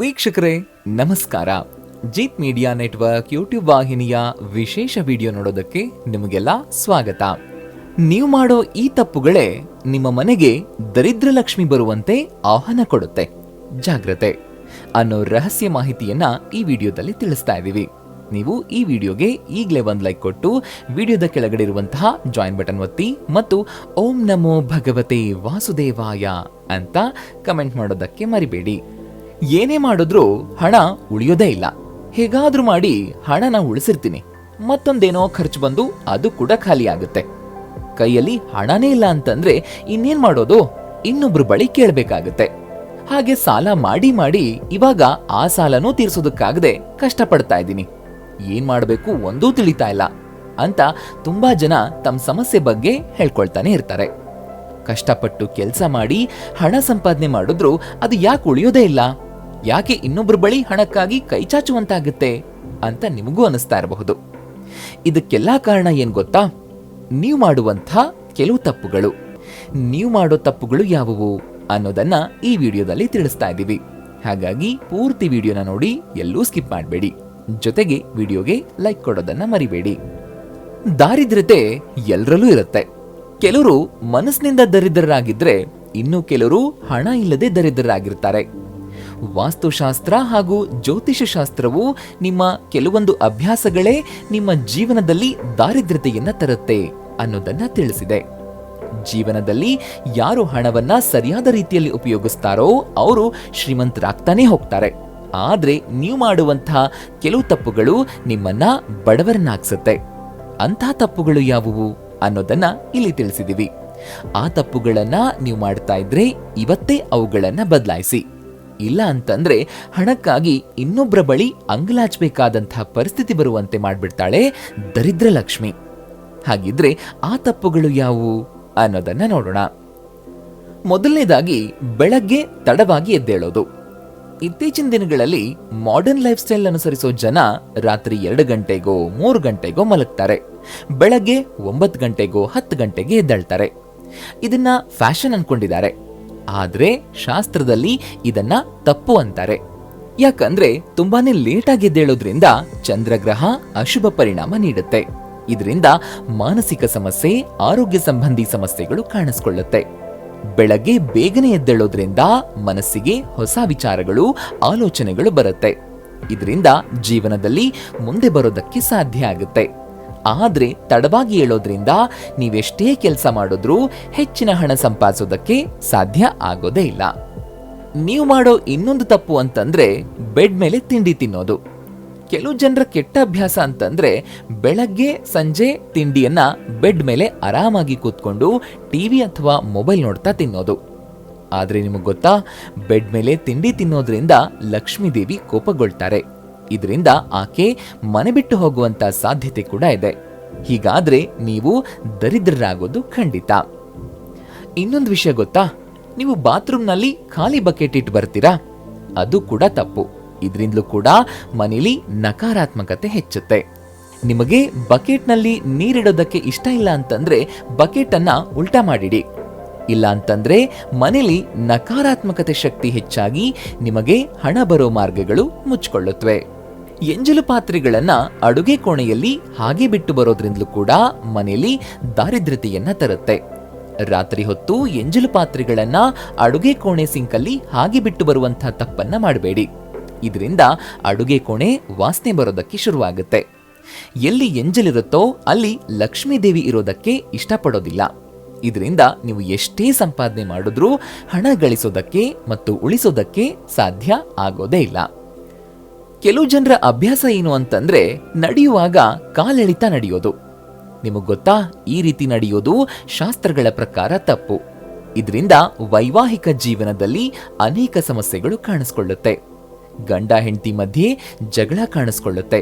ವೀಕ್ಷಕರೇ, ನಮಸ್ಕಾರ. Jeet media network YouTube ವಾಹಿನಿಯ ವಿಶೇಷ ವಿಡಿಯೋ ನೋಡೋದಕ್ಕೆ ನಿಮಗೆಲ್ಲ ಸ್ವಾಗತ. ನೀವು ಮಾಡೋ ಈ ತಪ್ಪುಗಳೇ ನಿಮ್ಮ ಮನೆಗೆ ದರಿದ್ರ ಲಕ್ಷ್ಮಿ ಬರುವಂತೆ ಆಹ್ವಾನ ಕೊಡುತ್ತೆ. ಜಾಗ್ರತೆ ಅನ್ನೋ ರಹಸ್ಯ ಮಾಹಿತಿಯನ್ನ ಈ ವಿಡಿಯೋದಲ್ಲಿ ತಿಳಿಸ್ತಾ ಇದ್ದೀವಿ. ನೀವು ಈ ವಿಡಿಯೋಗೆ ಈಗಲೇ ಒಂದು ಲೈಕ್ ಕೊಟ್ಟು ವಿಡಿಯೋದ ಕೆಳಗಡೆ ಇರುವಂತಹ ಜಾಯಿನ್ ಬಟನ್ ಒತ್ತಿ ಮತ್ತು ಓಂ ನಮೋ ಭಗವತೆ ವಾಸುದೇವಾಯ ಅಂತ ಕಮೆಂಟ್ ಮಾಡೋದಕ್ಕೆ ಮರಿಬೇಡಿ. ಏನೇ ಮಾಡಿದ್ರೂ ಹಣ ಉಳಿಯೋದೇ ಇಲ್ಲ. ಹೇಗಾದ್ರೂ ಮಾಡಿ ಹಣನ ಉಳಿಸಿರ್ತೀನಿ. ಮತ್ತೊಂದೇನೋ ಖರ್ಚು ಬಂದು ಅದು ಕೂಡ ಖಾಲಿ ಆಗುತ್ತೆ. ಕೈಯಲ್ಲಿ ಹಣನೇ ಇಲ್ಲ ಅಂತಂದ್ರೆ ಇನ್ನೇನ್ ಮಾಡೋದು? ಇನ್ನೊಬ್ರು ಬಳಿ ಕೇಳಬೇಕಾಗುತ್ತೆ. ಹಾಗೆ ಸಾಲ ಮಾಡಿ ಮಾಡಿ ಇವಾಗ ಆ ಸಾಲನೂ ತೀರ್ಸೋದಕ್ಕಾಗದೆ ಕಷ್ಟಪಡ್ತಾ ಇದ್ದೀನಿ. ಏನ್ ಮಾಡಬೇಕು ಒಂದೂ ತಿಳಿತಾ ಇಲ್ಲ ಅಂತ ತುಂಬಾ ಜನ ತಮ್ಮ ಸಮಸ್ಯೆ ಬಗ್ಗೆ ಹೇಳ್ಕೊಳ್ತಾನೆ ಇರ್ತಾರೆ. ಕಷ್ಟಪಟ್ಟು ಕೆಲಸ ಮಾಡಿ ಹಣ ಸಂಪಾದನೆ ಮಾಡಿದ್ರು ಅದು ಯಾಕೆ ಉಳಿಯೋದೇ ಇಲ್ಲ? ಯಾಕೆ ಇನ್ನೊಬ್ಬರ ಬಳಿ ಹಣಕ್ಕಾಗಿ ಕೈ ಚಾಚುವಂತಾಗುತ್ತೆ ಅಂತ ನಿಮಗೂ ಅನಿಸ್ತಾ ಇರಬಹುದು. ಇದಕ್ಕೆಲ್ಲ ಕಾರಣ ಏನ್ ಗೊತ್ತಾ? ನೀವು ಮಾಡುವಂಥ ಕೆಲವು ತಪ್ಪುಗಳು. ನೀವು ಮಾಡೋ ತಪ್ಪುಗಳು ಯಾವುವು ಅನ್ನೋದನ್ನ ಈ ವಿಡಿಯೋದಲ್ಲಿ ತಿಳಿಸ್ತಾ ಇದ್ದೀವಿ. ಹಾಗಾಗಿ ಪೂರ್ತಿ ವಿಡಿಯೋನ ನೋಡಿ, ಎಲ್ಲೂ ಸ್ಕಿಪ್ ಮಾಡಬೇಡಿ. ಜೊತೆಗೆ ವಿಡಿಯೋಗೆ ಲೈಕ್ ಕೊಡೋದನ್ನ ಮರಿಬೇಡಿ. ದಾರಿದ್ರ್ಯತೆ ಎಲ್ಲರಲ್ಲೂ ಇರುತ್ತೆ. ಕೆಲವರು ಮನಸ್ಸಿನಿಂದ ದರಿದ್ರರಾಗಿದ್ರೆ ಇನ್ನು ಕೆಲವರು ಹಣ ಇಲ್ಲದೆ ದರಿದ್ರರಾಗಿರ್ತಾರೆ. ವಾಸ್ತುಶಾಸ್ತ್ರ ಹಾಗೂ ಜ್ಯೋತಿಷ ಶಾಸ್ತ್ರವು ನಿಮ್ಮ ಕೆಲವೊಂದು ಅಭ್ಯಾಸಗಳೇ ನಿಮ್ಮ ಜೀವನದಲ್ಲಿ ದಾರಿದ್ರ್ಯತೆಯನ್ನ ತರುತ್ತೆ ಅನ್ನೋದನ್ನ ತಿಳಿಸಿದೆ. ಜೀವನದಲ್ಲಿ ಯಾರು ಹಣವನ್ನ ಸರಿಯಾದ ರೀತಿಯಲ್ಲಿ ಉಪಯೋಗಿಸ್ತಾರೋ ಅವರು ಶ್ರೀಮಂತರಾಗ್ತಾನೆ ಹೋಗ್ತಾರೆ. ಆದ್ರೆ ನೀವು ಮಾಡುವಂತಹ ಕೆಲವು ತಪ್ಪುಗಳು ನಿಮ್ಮನ್ನ ಬಡವರನ್ನಾಗ್ಸುತ್ತೆ. ಅಂತಹ ತಪ್ಪುಗಳು ಯಾವುವು ಅನ್ನೋದನ್ನ ಇಲ್ಲಿ ತಿಳಿಸಿದೀವಿ. ಆ ತಪ್ಪುಗಳನ್ನ ನೀವು ಮಾಡ್ತಾ ಇದ್ರೆ ಇವತ್ತೇ ಅವುಗಳನ್ನ ಬದಲಾಯಿಸಿ. ಇಲ್ಲ ಅಂತಂದ್ರೆ ಹಣಕ್ಕಾಗಿ ಇನ್ನೊಬ್ಬರ ಬಳಿ ಅಂಗಲಾಚಬೇಕಾದಂತಹ ಪರಿಸ್ಥಿತಿ ಬರುವಂತೆ ಮಾಡಿಬಿಡ್ತಾಳೆ ದರಿದ್ರ ಲಕ್ಷ್ಮಿ. ಹಾಗಿದ್ರೆ ಆ ತಪ್ಪುಗಳು ಯಾವುವು ಅನ್ನೋದನ್ನ ನೋಡೋಣ. ಮೊದಲನೇದಾಗಿ ಬೆಳಗ್ಗೆ ತಡವಾಗಿ ಎದ್ದೇಳೋದು. ಇತ್ತೀಚಿನ ದಿನಗಳಲ್ಲಿ ಮಾಡರ್ನ್ ಲೈಫ್ ಸ್ಟೈಲ್ ಅನುಸರಿಸೋ ಜನ ರಾತ್ರಿ ಎರಡು ಗಂಟೆಗೋ ಮೂರು ಗಂಟೆಗೋ ಮಲಗ್ತಾರೆ. ಬೆಳಗ್ಗೆ ಒಂಬತ್ತು ಗಂಟೆಗೋ ಹತ್ತು ಗಂಟೆಗೆ ಎದ್ದೇಳ್ತಾರೆ. ಇದನ್ನ ಫ್ಯಾಷನ್ ಅನ್ಕೊಂಡಿದ್ದಾರೆ. ಆದ್ರೆ ಶಾಸ್ತ್ರದಲ್ಲಿ ಇದನ್ನ ತಪ್ಪು ಅಂತಾರೆ. ಯಾಕಂದ್ರೆ ತುಂಬಾನೇ ಲೇಟಾಗಿ ಎದ್ದೇಳೋದ್ರಿಂದ ಚಂದ್ರಗ್ರಹ ಅಶುಭ ಪರಿಣಾಮ ನೀಡುತ್ತೆ. ಇದರಿಂದ ಮಾನಸಿಕ ಸಮಸ್ಯೆ, ಆರೋಗ್ಯ ಸಂಬಂಧಿ ಸಮಸ್ಯೆಗಳು ಕಾಣಿಸ್ಕೊಳ್ಳುತ್ತೆ. ಬೆಳಗ್ಗೆ ಬೇಗನೆ ಎದ್ದೇಳೋದ್ರಿಂದ ಮನಸ್ಸಿಗೆ ಹೊಸ ವಿಚಾರಗಳು, ಆಲೋಚನೆಗಳು ಬರುತ್ತೆ. ಇದರಿಂದ ಜೀವನದಲ್ಲಿ ಮುಂದೆ ಬರೋದಕ್ಕೆ ಸಾಧ್ಯ ಆಗುತ್ತೆ. ಆದ್ರೆ ತಡವಾಗಿ ಹೇಳೋದ್ರಿಂದ ನೀವೆಷ್ಟೇ ಕೆಲಸ ಮಾಡಿದ್ರೂ ಹೆಚ್ಚಿನ ಹಣ ಸಂಪಾದಿಸೋದಕ್ಕೆ ಸಾಧ್ಯ ಆಗೋದೇ ಇಲ್ಲ. ನೀವು ಮಾಡೋ ಇನ್ನೊಂದು ತಪ್ಪು ಅಂತಂದ್ರೆ ಬೆಡ್ ಮೇಲೆ ತಿಂಡಿ ತಿನ್ನೋದು. ಕೆಲವು ಜನರ ಕೆಟ್ಟ ಅಭ್ಯಾಸ ಅಂತಂದ್ರೆ ಬೆಳಗ್ಗೆ, ಸಂಜೆ ತಿಂಡಿಯನ್ನ ಬೆಡ್ ಮೇಲೆ ಆರಾಮಾಗಿ ಕೂತ್ಕೊಂಡು ಟಿವಿ ಅಥವಾ ಮೊಬೈಲ್ ನೋಡ್ತಾ ತಿನ್ನೋದು. ಆದ್ರೆ ನಿಮಗೆ ಗೊತ್ತಾ? ಬೆಡ್ ಮೇಲೆ ತಿಂಡಿ ತಿನ್ನೋದ್ರಿಂದ ಲಕ್ಷ್ಮೀದೇವಿ ಕೋಪಗೊಳ್ತಾರೆ. ಇದರಿಂದ ಆಕೆ ಮನೆ ಬಿಟ್ಟು ಹೋಗುವಂತ ಸಾಧ್ಯತೆ ಕೂಡ ಇದೆ. ಹೀಗಾದ್ರೆ ನೀವು ದರಿದ್ರರಾಗೋದು ಖಂಡಿತ. ಇನ್ನೊಂದು ವಿಷಯ ಗೊತ್ತಾ? ನೀವು ಬಾತ್ರೂಮ್ನಲ್ಲಿ ಖಾಲಿ ಬಕೆಟ್ ಇಟ್ಟು ಬರ್ತೀರಾ? ಅದು ಕೂಡ ತಪ್ಪು. ಇದರಿಂದಲೂ ಕೂಡ ಮನೇಲಿ ನಕಾರಾತ್ಮಕತೆ ಹೆಚ್ಚುತ್ತೆ. ನಿಮಗೆ ಬಕೆಟ್ನಲ್ಲಿ ನೀರಿಡೋದಕ್ಕೆ ಇಷ್ಟ ಇಲ್ಲ ಅಂತಂದ್ರೆ ಬಕೆಟ್ ಅನ್ನ ಉಲ್ಟಾ ಮಾಡಿಡಿ. ಇಲ್ಲ ಅಂತಂದ್ರೆ ಮನೇಲಿ ನಕಾರಾತ್ಮಕತೆ ಶಕ್ತಿ ಹೆಚ್ಚಾಗಿ ನಿಮಗೆ ಹಣ ಬರೋ ಮಾರ್ಗಗಳು ಮುಚ್ಕೊಳ್ಳುತ್ತವೆ ಎಂಜಲು ಪಾತ್ರೆಗಳನ್ನ ಅಡುಗೆ ಕೋಣೆಯಲ್ಲಿ ಹಾಗೆ ಬಿಟ್ಟು ಬರೋದ್ರಿಂದಲೂ ಕೂಡ ಮನೆಯಲ್ಲಿ ದಾರಿದ್ರ್ಯತೆಯನ್ನ ತರುತ್ತೆ. ರಾತ್ರಿ ಹೊತ್ತು ಎಂಜಲು ಪಾತ್ರೆಗಳನ್ನ ಅಡುಗೆ ಕೋಣೆ ಸಿಂಕಲ್ಲಿ ಹಾಗೆ ಬಿಟ್ಟು ಬರುವಂತಹ ತಪ್ಪನ್ನ ಮಾಡಬೇಡಿ. ಇದರಿಂದ ಅಡುಗೆ ಕೋಣೆ ವಾಸನೆ ಬರೋದಕ್ಕೆ ಶುರುವಾಗುತ್ತೆ. ಎಲ್ಲಿ ಎಂಜಲಿರುತ್ತೋ ಅಲ್ಲಿ ಲಕ್ಷ್ಮೀದೇವಿ ಇರೋದಕ್ಕೆ ಇಷ್ಟಪಡೋದಿಲ್ಲ. ಇದರಿಂದ ನೀವು ಎಷ್ಟೇ ಸಂಪಾದನೆ ಮಾಡಿದ್ರೂ ಹಣ ಗಳಿಸೋದಕ್ಕೆ ಮತ್ತು ಉಳಿಸೋದಕ್ಕೆ ಸಾಧ್ಯ ಆಗೋದೇ ಇಲ್ಲ. ಕೆಲವು ಜನರ ಅಭ್ಯಾಸ ಏನು ಅಂತಂದ್ರೆ ನಡೆಯುವಾಗ ಕಾಲೆಳಿತ ನಡೆಯೋದು. ನಿಮಗ್ ಗೊತ್ತಾ? ಈ ರೀತಿ ನಡೆಯೋದು ಶಾಸ್ತ್ರಗಳ ಪ್ರಕಾರ ತಪ್ಪು. ಇದರಿಂದ ವೈವಾಹಿಕ ಜೀವನದಲ್ಲಿ ಅನೇಕ ಸಮಸ್ಯೆಗಳು ಕಾಣಿಸ್ಕೊಳ್ಳುತ್ತೆ. ಗಂಡ ಹೆಂಡತಿ ಮಧ್ಯೆ ಜಗಳ ಕಾಣಿಸ್ಕೊಳ್ಳುತ್ತೆ.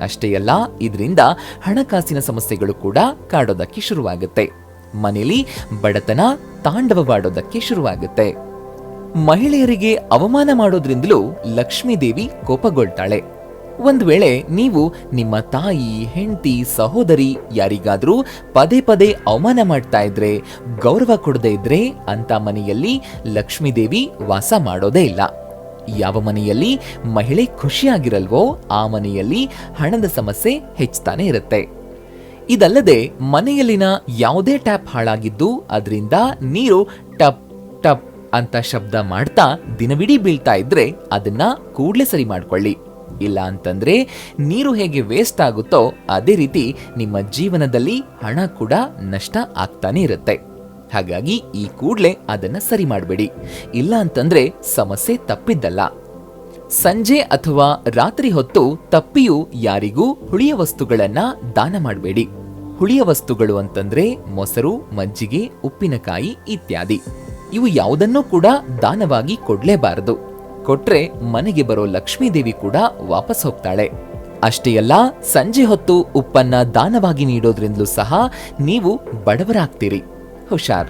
ಅಷ್ಟೇ ಅಲ್ಲ, ಇದರಿಂದ ಹಣಕಾಸಿನ ಸಮಸ್ಯೆಗಳು ಕೂಡ ಕಾಡೋದಕ್ಕೆ ಶುರುವಾಗುತ್ತೆ. ಮನೇಲಿ ಬಡತನ ತಾಂಡವವಾಡೋದಕ್ಕೆ ಶುರುವಾಗುತ್ತೆ. ಮಹಿಳೆಯರಿಗೆ ಅವಮಾನ ಮಾಡೋದ್ರಿಂದಲೂ ಲಕ್ಷ್ಮೀದೇವಿ ಕೋಪಗೊಳ್ತಾಳೆ. ಒಂದು ವೇಳೆ ನೀವು ನಿಮ್ಮ ತಾಯಿ, ಹೆಂಡತಿ, ಸಹೋದರಿ ಯಾರಿಗಾದರೂ ಪದೇ ಪದೇ ಅವಮಾನ ಮಾಡ್ತಾ ಇದ್ರೆ, ಗೌರವ ಕೊಡದೇ ಇದ್ರೆ ಅಂತ ಮನೆಯಲ್ಲಿ ಲಕ್ಷ್ಮೀದೇವಿ ವಾಸ ಮಾಡೋದೇ ಇಲ್ಲ. ಯಾವ ಮನೆಯಲ್ಲಿ ಮಹಿಳೆ ಖುಷಿಯಾಗಿರಲ್ವೋ ಆ ಮನೆಯಲ್ಲಿ ಹಣದ ಸಮಸ್ಯೆ ಹೆಚ್ಚುತ್ತಾನೆ ಇರುತ್ತೆ. ಇದಲ್ಲದೆ ಮನೆಯಲ್ಲಿನ ಯಾವುದೇ ಟ್ಯಾಪ್ ಹಾಳಾಗಿದ್ದು, ಅದರಿಂದ ನೀರು ಟಪ್ ಟಪ್ ಅಂತ ಶಬ್ದ ಮಾಡ್ತಾ ದಿನವಿಡೀ ಬೀಳ್ತಾ ಇದ್ರೆ ಅದನ್ನ ಕೂಡಲೇ ಸರಿ ಮಾಡ್ಕೊಳ್ಳಿ. ಇಲ್ಲ ಅಂತಂದ್ರೆ ನೀರು ಹೇಗೆ ವೇಸ್ಟ್ ಆಗುತ್ತೋ ಅದೇ ರೀತಿ ನಿಮ್ಮ ಜೀವನದಲ್ಲಿ ಹಣ ಕೂಡ ನಷ್ಟ ಆಗ್ತಾನೆ ಇರುತ್ತೆ. ಹಾಗಾಗಿ ಈ ಕೂಡಲೇ ಅದನ್ನ ಸರಿ ಮಾಡಬೇಡಿ. ಇಲ್ಲ ಅಂತಂದ್ರೆ ಸಮಸ್ಯೆ ತಪ್ಪಿದ್ದಲ್ಲ. ಸಂಜೆ ಅಥವಾ ರಾತ್ರಿ ಹೊತ್ತು ತಪ್ಪಿಯೂ ಯಾರಿಗೂ ಹುಳಿಯ ವಸ್ತುಗಳನ್ನ ದಾನ ಮಾಡಬೇಡಿ. ಹುಳಿಯ ವಸ್ತುಗಳು ಅಂತಂದ್ರೆ ಮೊಸರು, ಮಜ್ಜಿಗೆ, ಉಪ್ಪಿನಕಾಯಿ ಇತ್ಯಾದಿ. ಇವು ಯಾವುದನ್ನೂ ಕೂಡ ದಾನವಾಗಿ ಕೊಡ್ಲೇಬಾರದು. ಕೊಟ್ರೆ ಮನೆಗೆ ಬರೋ ಲಕ್ಷ್ಮೀದೇವಿ ಕೂಡ ವಾಪಸ್ ಹೋಗ್ತಾಳೆ. ಅಷ್ಟೇ ಅಲ್ಲ, ಸಂಜೆ ಹೊತ್ತು ಉಪ್ಪನ್ನ ದಾನವಾಗಿ ನೀಡೋದ್ರಿಂದಲೂ ಸಹ ನೀವು ಬಡವರಾಗ್ತೀರಿ. ಹುಷಾರ್.